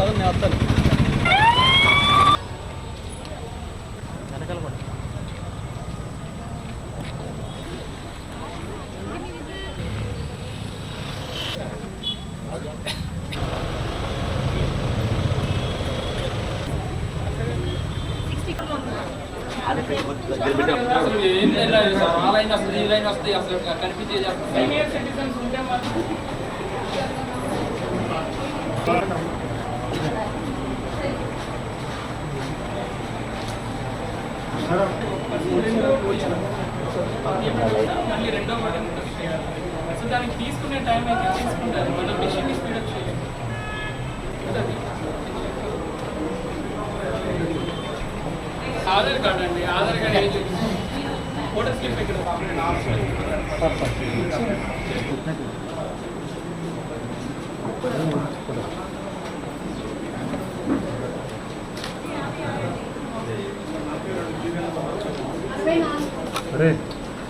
అసలు నేను వస్తాను. ఈ లైన్ కనిపించేది మళ్ళీ రెండో బటన్ ఉంటుంది సో దానికి తీసుకునే టైం అయితే తీసుకుంటారు మన మిషన్ స్పీడ్ వచ్చేది ఆధార్ కార్డ్ అండి Aadhaar card age photo slip ఇక్కడ అరే.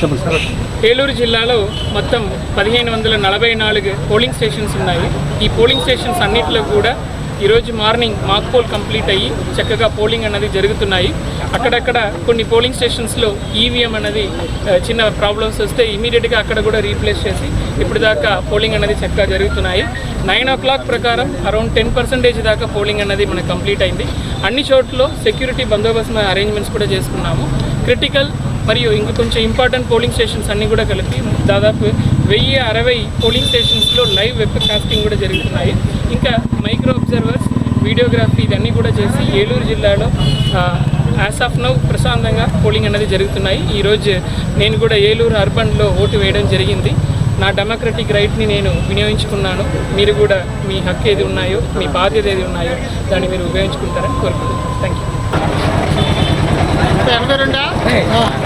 చెప్పండి సార్ ఏలూరు జిల్లాలో మొత్తం పదిహేను వందల నలభై నాలుగు పోలింగ్ స్టేషన్స్ ఉన్నాయి. ఈ పోలింగ్ స్టేషన్స్ అన్నిట్లో కూడా ఈరోజు మార్నింగ్ మాక్ పోల్ కంప్లీట్ అయ్యి చక్కగా పోలింగ్ అన్నది జరుగుతున్నాయి. అక్కడక్కడ కొన్ని పోలింగ్ స్టేషన్స్లో ఈవీఎం అనేది చిన్న ప్రాబ్లమ్స్ వస్తే ఇమీడియట్గా అక్కడ కూడా రీప్లేస్ చేసి ఇప్పుడు దాకా పోలింగ్ అనేది చక్కగా జరుగుతున్నాయి. నైన్ ఓ క్లాక్ ప్రకారం అరౌండ్ టెన్ పర్సెంటేజ్ దాకా పోలింగ్ అనేది మనకు కంప్లీట్ అయింది. అన్ని చోట్ల సెక్యూరిటీ బందోబస్తు అరేంజ్మెంట్స్ కూడా చేసుకున్నాము. క్రిటికల్ మరియు ఇంక కొంచెం ఇంపార్టెంట్ పోలింగ్ స్టేషన్స్ అన్నీ కూడా కలిపి దాదాపు వెయ్యి అరవై పోలింగ్ స్టేషన్స్లో లైవ్ వెబ్ కాస్టింగ్ కూడా జరుగుతున్నాయి. ఇంకా మైక్రో అబ్జర్వర్స్ వీడియోగ్రఫీ ఇవన్నీ కూడా చేసి ఏలూరు జిల్లాలో యాజ్ ఆఫ్ నౌ ప్రశాంతంగా పోలింగ్ అనేది జరుగుతున్నాయి. ఈరోజు నేను కూడా ఏలూరు అర్బన్లో ఓటు వేయడం జరిగింది. నా డెమోక్రటిక్ రైట్ని నేను వినియోగించుకున్నాను. మీరు కూడా మీ హక్కు ఏది ఉన్నాయో మీ బాధ్యత ఏది ఉన్నాయో దాన్ని మీరు ఉపయోగించుకుంటారని కోరుకుంటున్నాను. Thank you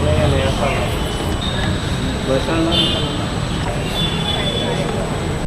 Boleh ya, ya,